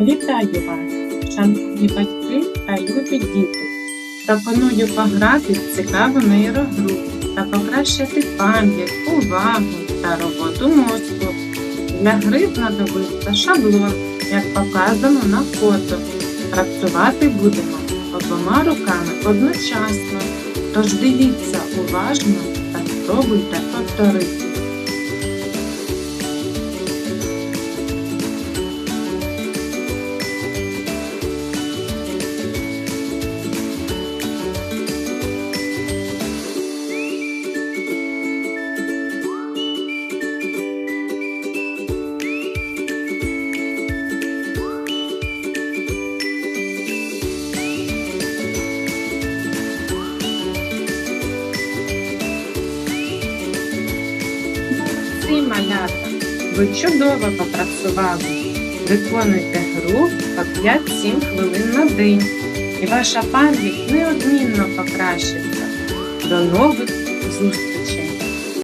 Вітаю вас, шановні батьки та любі діти. Пропоную пограти в цікаву нейрогру та покращити пам'ять, увагу та роботу мозку. Для гри знадобиться шаблон, як показано на фото. Працювати будемо обома руками одночасно. Тож дивіться уважно та спробуйте повторити. Молодці, малята! Ви чудово попрацювали. Виконуйте гру по 5-7 хвилин на день, і ваша пам'ять неодмінно покращиться. До нових зустрічей!